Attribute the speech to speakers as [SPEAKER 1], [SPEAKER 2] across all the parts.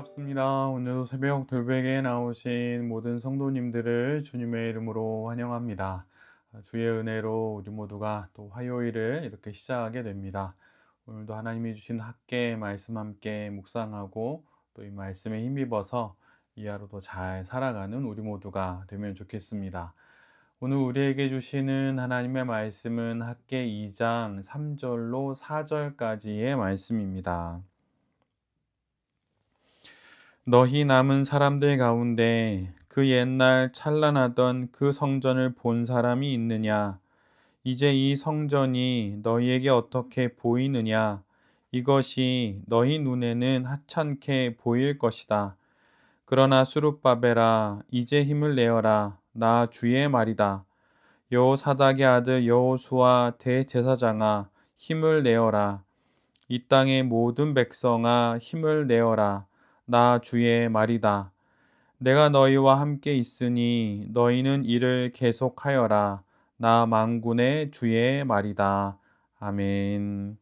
[SPEAKER 1] 반갑습니다. 오늘도 새벽 돌베개에 나오신 모든 성도님들을 주님의 이름으로 환영합니다. 주의 은혜로 우리 모두가 또 화요일을 이렇게 시작하게 됩니다. 오늘도 하나님이 주신 학계 말씀 함께 묵상하고 또 이 말씀에 힘입어서 이 하루도 잘 살아가는 우리 모두가 되면 좋겠습니다. 오늘 우리에게 주시는 하나님의 말씀은 학계 2장 3절로 4절까지의 말씀입니다. 너희 남은 사람들 가운데 그 옛날 찬란하던 그 성전을 본 사람이 있느냐? 이제 이 성전이 너희에게 어떻게 보이느냐? 이것이 너희 눈에는 하찮게 보일 것이다. 그러나 수룹바벨아, 이제 힘을 내어라. 나 주의 말이다. 여호사닥의 아들 여호수아 대제사장아, 힘을 내어라. 이 땅의 모든 백성아, 힘을 내어라. 나 주의 말이다. 내가 너희와 함께 있으니 너희는 이를 계속하여라. 나 망군의 주의 말이다. 아멘.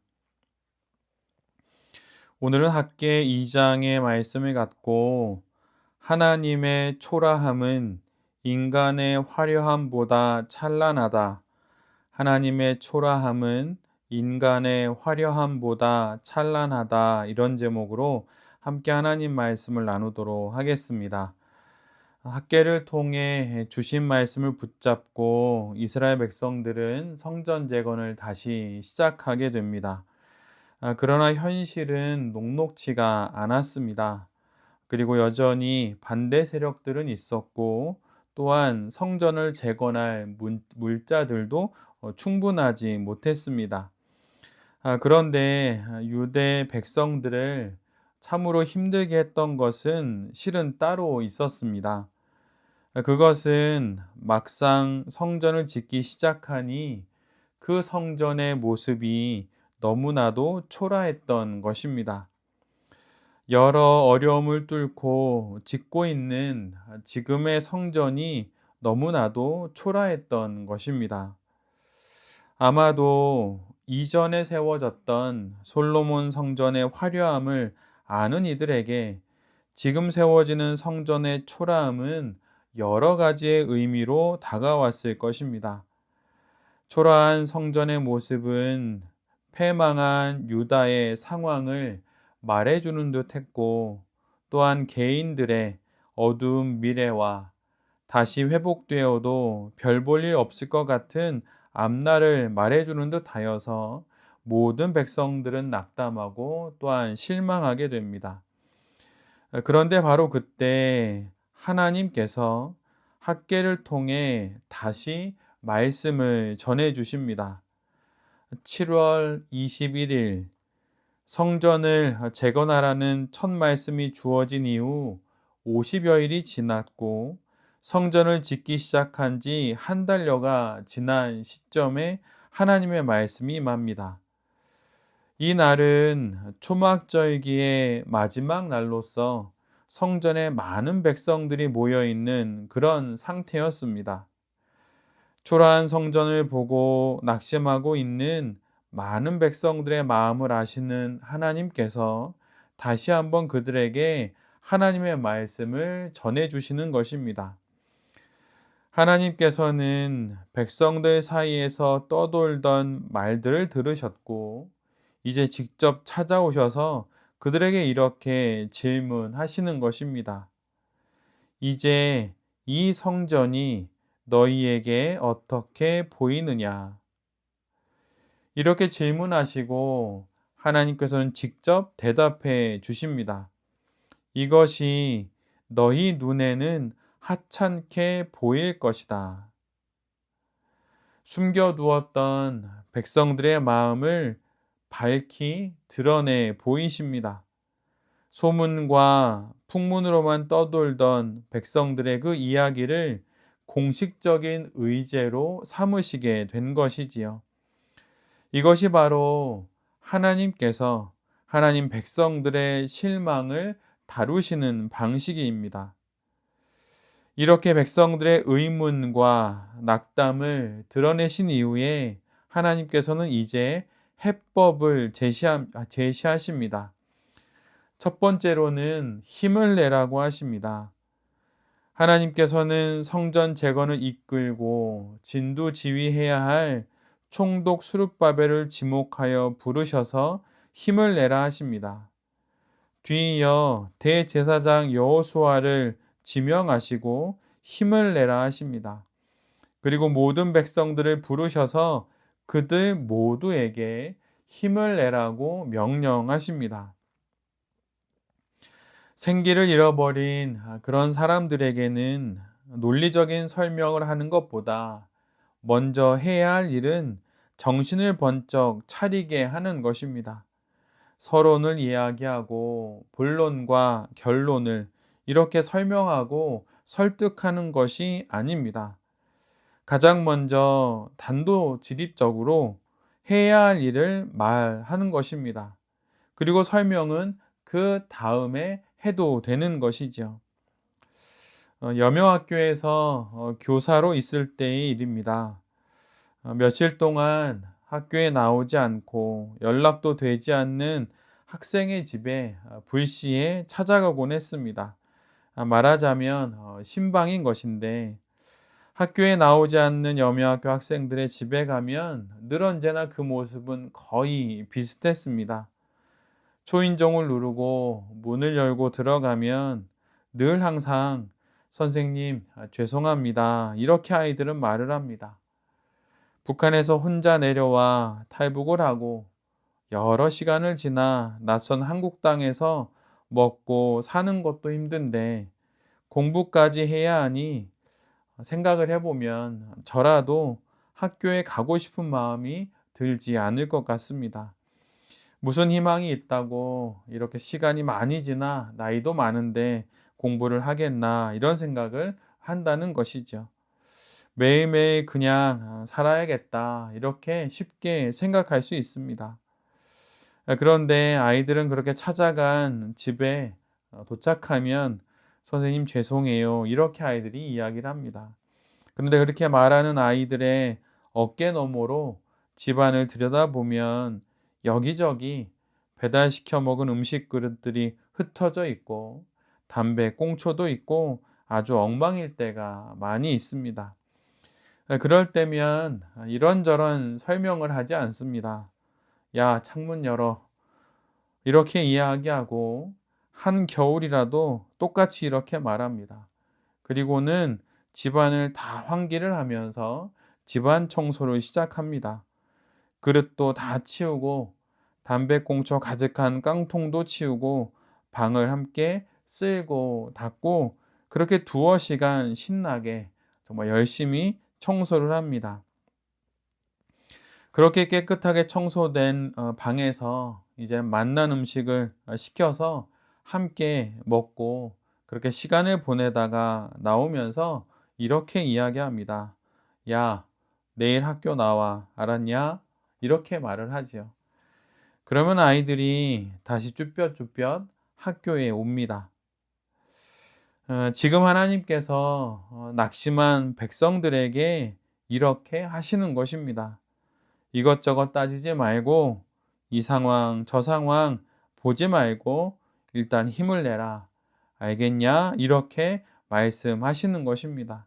[SPEAKER 1] 오늘은 학계 2장의 말씀을 갖고 하나님의 초라함은 인간의 화려함보다 찬란하다. 하나님의 초라함은 인간의 화려함보다 찬란하다. 이런 제목으로 함께 하나님 말씀을 나누도록 하겠습니다. 학계를 통해 주신 말씀을 붙잡고 이스라엘 백성들은 성전 재건을 다시 시작하게 됩니다. 아, 그러나 현실은 녹록치가 않았습니다. 그리고 여전히 반대 세력들은 있었고 또한 성전을 재건할 물자들도 어, 충분하지 못했습니다. 아, 그런데 유대 백성들을 참으로 힘들게 했던 것은 실은 따로 있었습니다. 그것은 막상 성전을 짓기 시작하니 그 성전의 모습이 너무나도 초라했던 것입니다. 여러 어려움을 뚫고 짓고 있는 지금의 성전이 너무나도 초라했던 것입니다. 아마도 이전에 세워졌던 솔로몬 성전의 화려함을 아는 이들에게 지금 세워지는 성전의 초라함은 여러 가지의 의미로 다가왔을 것입니다. 초라한 성전의 모습은 패망한 유다의 상황을 말해주는 듯 했고 또한 개인들의 어두운 미래와 다시 회복되어도 별 볼 일 없을 것 같은 앞날을 말해주는 듯 하여서 모든 백성들은 낙담하고 또한 실망하게 됩니다. 그런데 바로 그때 하나님께서 학계를 통해 다시 말씀을 전해 주십니다. 7월 21일 성전을 재건하라는 첫 말씀이 주어진 이후 50여일이 지났고 성전을 짓기 시작한 지 한 달여가 지난 시점에 하나님의 말씀이 임합니다. 이 날은 초막절기의 마지막 날로서 성전에 많은 백성들이 모여 있는 그런 상태였습니다. 초라한 성전을 보고 낙심하고 있는 많은 백성들의 마음을 아시는 하나님께서 다시 한번 그들에게 하나님의 말씀을 전해 주시는 것입니다. 하나님께서는 백성들 사이에서 떠돌던 말들을 들으셨고 이제 직접 찾아오셔서 그들에게 이렇게 질문하시는 것입니다. 이제 이 성전이 너희에게 어떻게 보이느냐? 이렇게 질문하시고 하나님께서는 직접 대답해 주십니다. 이것이 너희 눈에는 하찮게 보일 것이다. 숨겨 두었던 백성들의 마음을 밝히 드러내 보이십니다. 소문과 풍문으로만 떠돌던 백성들의 그 이야기를 공식적인 의제로 삼으시게 된 것이지요. 이것이 바로 하나님께서 하나님 백성들의 실망을 다루시는 방식입니다. 이렇게 백성들의 의문과 낙담을 드러내신 이후에 하나님께서는 이제 해법을 제시하, 제시하 십니다. 첫 번째로는 힘을 내라고 하십니다. 하나님께서는 성전 재건을 이끌고 진두 지휘해야 할 총독 수룹바벨을 지목하여 부르셔서 힘을 내라 하십니다. 뒤이어 대제사장 여호수아를 지명하시고 힘을 내라 하십니다. 그리고 모든 백성들을 부르셔서 그들 모두에게 힘을 내라고 명령하십니다. 생기를 잃어버린 그런 사람들에게는 논리적인 설명을 하는 것보다 먼저 해야 할 일은 정신을 번쩍 차리게 하는 것입니다. 서론을 이야기하고 본론과 결론을 이렇게 설명하고 설득하는 것이 아닙니다. 가장 먼저 단도직입적으로 해야 할 일을 말하는 것입니다. 그리고 설명은 그 다음에 해도 되는 것이죠. 어, 여명학교에서 어, 교사로 있을 때의 일입니다. 어, 며칠 동안 학교에 나오지 않고 연락도 되지 않는 학생의 집에 불시에 찾아가곤 했습니다. 아, 말하자면 신방인 것인데 학교에 나오지 않는 여명학교 학생들의 집에 가면 늘 언제나 그 모습은 거의 비슷했습니다. 초인종을 누르고 문을 열고 들어가면 늘 항상 선생님, 아, 죄송합니다. 이렇게 아이들은 말을 합니다. 북한에서 혼자 내려와 탈북을 하고 여러 시간을 지나 낯선 한국 땅에서 먹고 사는 것도 힘든데 공부까지 해야 하니 생각을 해보면 저라도 학교에 가고 싶은 마음이 들지 않을 것 같습니다. 무슨 희망이 있다고 이렇게 시간이 많이 지나 나이도 많은데 공부를 하겠나 이런 생각을 한다는 것이죠. 매일매일 그냥 살아야겠다 이렇게 쉽게 생각할 수 있습니다. 그런데 아이들은 그렇게 찾아간 집에 도착하면 선생님 죄송해요 이렇게 아이들이 이야기를 합니다. 그런데 그렇게 말하는 아이들의 어깨 너머로 집안을 들여다보면 여기저기 배달시켜 먹은 음식 그릇들이 흩어져 있고 담배 꽁초도 있고 아주 엉망일 때가 많이 있습니다. 그럴 때면 이런저런 설명을 하지 않습니다. 야, 창문 열어. 이렇게 이야기하고 한 겨울이라도 똑같이 이렇게 말합니다. 그리고는 집안을 다 환기를 하면서 집안 청소를 시작합니다. 그릇도 다 치우고 담배꽁초 가득한 깡통도 치우고 방을 함께 쓸고 닦고 그렇게 두어 시간 신나게 정말 열심히 청소를 합니다. 그렇게 깨끗하게 청소된 어, 방에서 이제 맛난 음식을 시켜서 함께 먹고 그렇게 시간을 보내다가 나오면서 이렇게 이야기합니다. 야, 내일 학교 나와. 알았냐? 이렇게 말을 하지요. 그러면 아이들이 다시 쭈뼛쭈뼛 학교에 옵니다. 어, 지금 하나님께서 어, 낙심한 백성들에게 이렇게 하시는 것입니다. 이것저것 따지지 말고 이 상황, 저 상황 보지 말고 일단 힘을 내라. 알겠냐? 이렇게 말씀하시는 것입니다.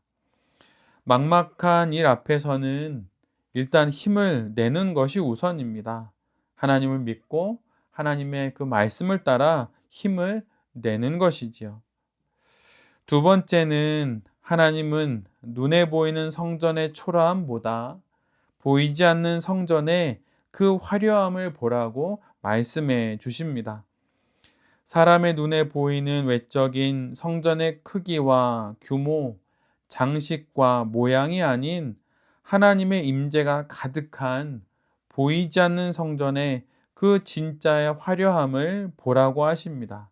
[SPEAKER 1] 막막한 일 앞에서는 일단 힘을 내는 것이 우선입니다. 하나님을 믿고 하나님의 그 말씀을 따라 힘을 내는 것이지요. 두 번째는 하나님은 눈에 보이는 성전의 초라함보다 보이지 않는 성전의 그 화려함을 보라고 말씀해 주십니다. 사람의 눈에 보이는 외적인 성전의 크기와 규모, 장식과 모양이 아닌 하나님의 임재가 가득한 보이지 않는 성전의 그 진짜의 화려함을 보라고 하십니다.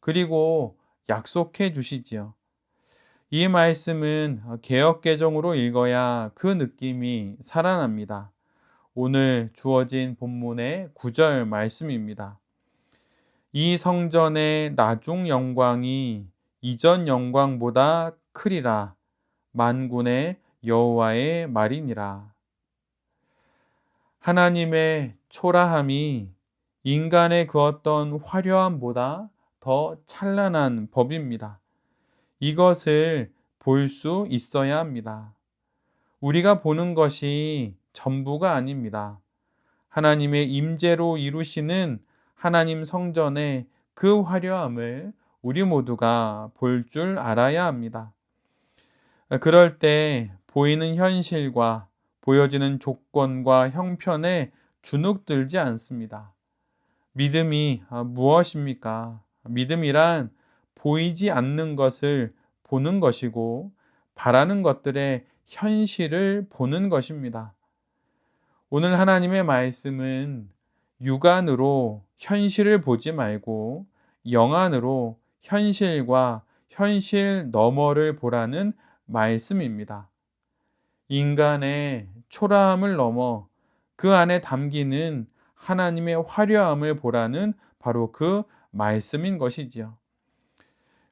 [SPEAKER 1] 그리고 약속해 주시지요. 이 말씀은 개혁개정으로 읽어야 그 느낌이 살아납니다. 오늘 주어진 본문의 구절 말씀입니다. 이 성전의 나중 영광이 이전 영광보다 크리라 만군의 여호와의 말이니라. 하나님의 초라함이 인간의 그 어떤 화려함보다 더 찬란한 법입니다. 이것을 볼 수 있어야 합니다. 우리가 보는 것이 전부가 아닙니다. 하나님의 임재로 이루시는 하나님 성전의 그 화려함을 우리 모두가 볼 줄 알아야 합니다. 그럴 때 보이는 현실과 보여지는 조건과 형편에 주눅들지 않습니다. 믿음이 무엇입니까? 믿음이란 보이지 않는 것을 보는 것이고 바라는 것들의 현실을 보는 것입니다. 오늘 하나님의 말씀은 육안으로 현실을 보지 말고 영안으로 현실과 현실 너머를 보라는 말씀입니다. 인간의 초라함을 넘어 그 안에 담기는 하나님의 화려함을 보라는 바로 그 말씀인 것이지요.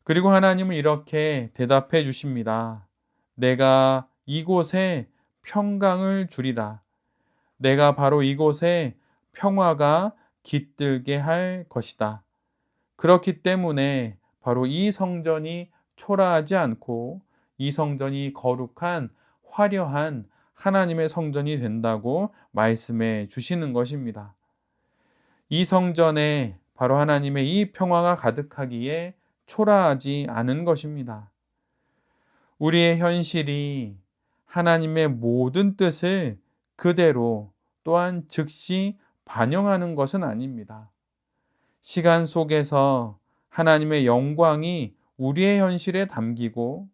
[SPEAKER 1] 그리고 하나님은 이렇게 대답해 주십니다. 내가 이곳에 평강을 주리라. 내가 바로 이곳에 평화가 깃들게 할 것이다. 그렇기 때문에 바로 이 성전이 초라하지 않고 이 성전이 거룩한 화려한 하나님의 성전이 된다고 말씀해 주시는 것입니다. 이 성전에 바로 하나님의 이 평화가 가득하기에 초라하지 않은 것입니다. 우리의 현실이 하나님의 모든 뜻을 그대로 또한 즉시 반영하는 것은 아닙니다. 시간 속에서 하나님의 영광이 우리의 현실에 담기고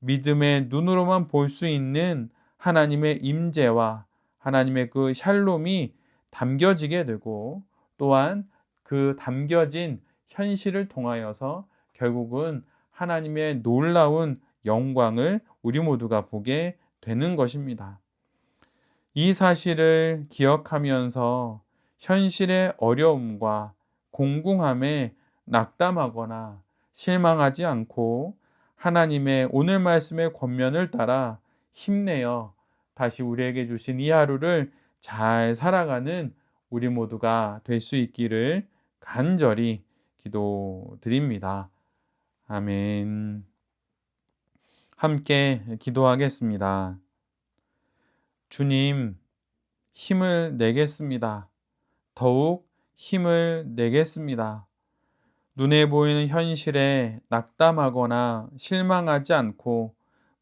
[SPEAKER 1] 믿음의 눈으로만 볼 수 있는 하나님의 임재와 하나님의 그 샬롬이 담겨지게 되고 또한 그 담겨진 현실을 통하여서 결국은 하나님의 놀라운 영광을 우리 모두가 보게 되는 것입니다. 이 사실을 기억하면서 현실의 어려움과 공공함에 낙담하거나 실망하지 않고 하나님의 오늘 말씀의 권면을 따라 힘내어 다시 우리에게 주신 이 하루를 잘 살아가는 우리 모두가 될 수 있기를 간절히 기도드립니다. 아멘. 함께 기도하겠습니다. 주님, 힘을 내겠습니다. 더욱 힘을 내겠습니다. 눈에 보이는 현실에 낙담하거나 실망하지 않고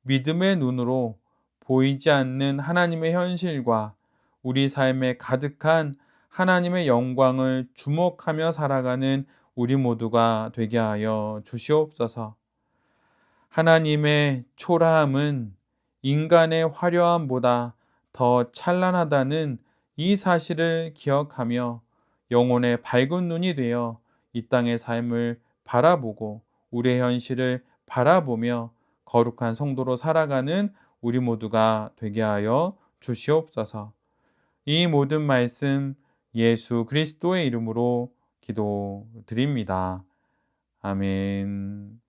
[SPEAKER 1] 믿음의 눈으로 보이지 않는 하나님의 현실과 우리 삶에 가득한 하나님의 영광을 주목하며 살아가는 우리 모두가 되게 하여 주시옵소서. 하나님의 초라함은 인간의 화려함보다 더 찬란하다는 이 사실을 기억하며 영혼의 밝은 눈이 되어 이 땅의 삶을 바라보고 우리의 현실을 바라보며 거룩한 성도로 살아가는 우리 모두가 되게 하여 주시옵소서. 이 모든 말씀 예수 그리스도의 이름으로 기도드립니다. 아멘.